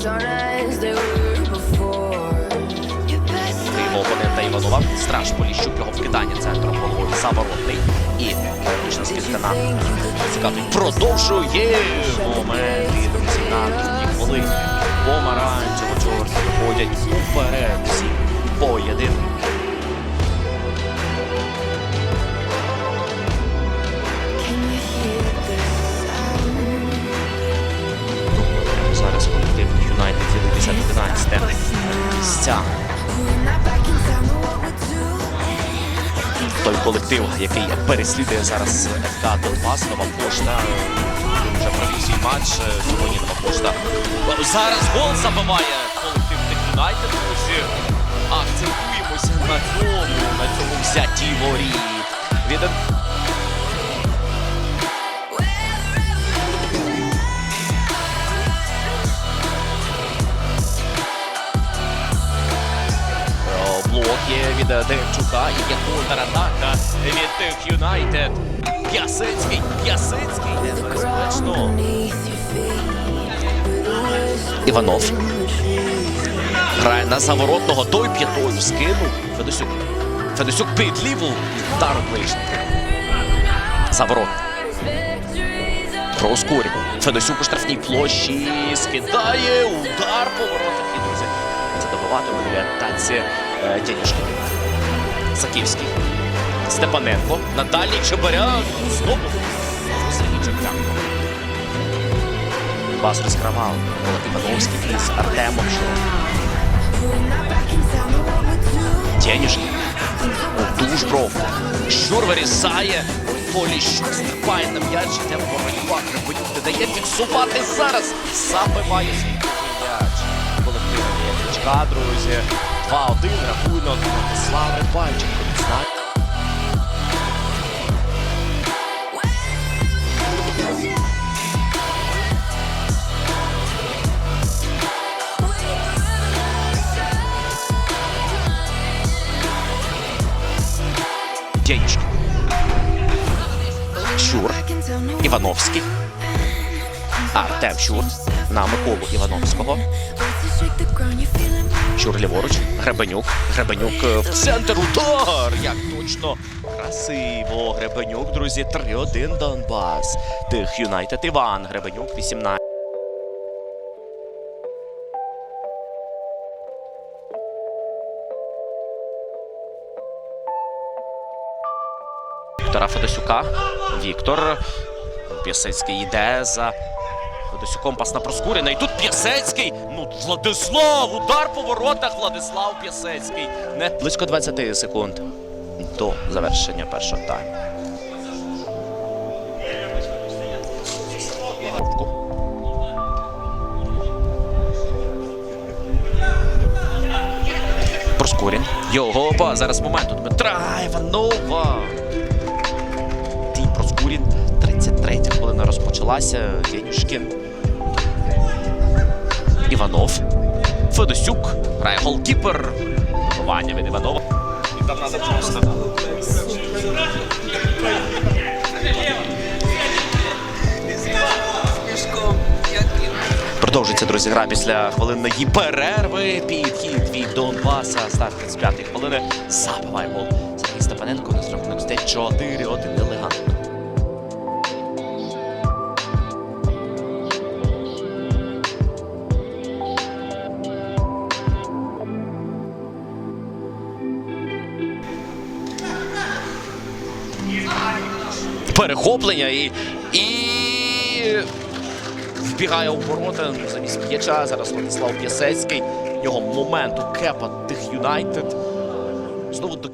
Його опонента Іванова. Страж Поліщук, його вкидання центром головою заворотний. І точна спільтина на цікавий. Продовжує момент. І друзі, на хвилині. Помаранчево чорні виходять уперед. Всі поєдинки. Do? Той колектив, який переслідує зараз ФК Донбас, нова пошта. Вже провів свій матч. Сьогодні нова пошта. Зараз гол забиває колектив Юнайтед, друзі. Акцентуємося на цьому, на цьому взятті воріт. Від О, від Демчука і є контратака від Юнайтед. Your feet. Іванов. Грає на заворотного, той п'ятою скинув. Федосюк. Федосюк під ліву. Удар у. Заворот. Про ускорення. Федосюк у штрафній площі. Скидає. Удар по воротах. І друзі. Це добивати буде атаці е, Тянішки. Заківський. Степаненко. На дальній Чебаряк. Знову. Бас розкривав. Олег Івановський do? Тянішки. У душ бров. Щур вирізає. Поліщук стрибає на м'яч. Йде боротьба. Кривонюк не дає фіксувати зараз. Забиває свій другий м'яч. Колективний Ячка, друзі. 2-1 рахунок. Слави. Щур. Back in Івановський. Артем Щур на Миколу Івановського. Щур ліворуч. Гребенюк. Гребенюк е, в центр. Удар! Як точно. Красиво. Гребенюк, друзі. 3-1 Донбас. Тих Юнайтед Іван. Гребенюк 18. Віктора Федосюка. Віктор. П'ясецький йде за Федосюком пас на Проскуріна. І тут П'ясецький. Ну, Владислав! Удар по воротах. Владислав П'ясецький. Не близько 20 секунд до завершення першого тайму. Проскурін. Його па. Зараз момент Дмитра Іванова. 33 хвилина розпочалася. Янюшкін. Іванов. Федосюк. Грає голкіпер. Вибивання від Іванова. І там треба просто. Продовжується, друзі, гра після хвилинної перерви. Підхід від Донбаса. Старт 35 хвилини. Забиває гол. Сергій Степаненко на рахунок стає 4-1. Елегантно. Перехоплення і. і... Вбігає у ворота замість м'яча. Зараз Владислав П'ясецький. Його момент у кепа тих Юнайтед. Знову до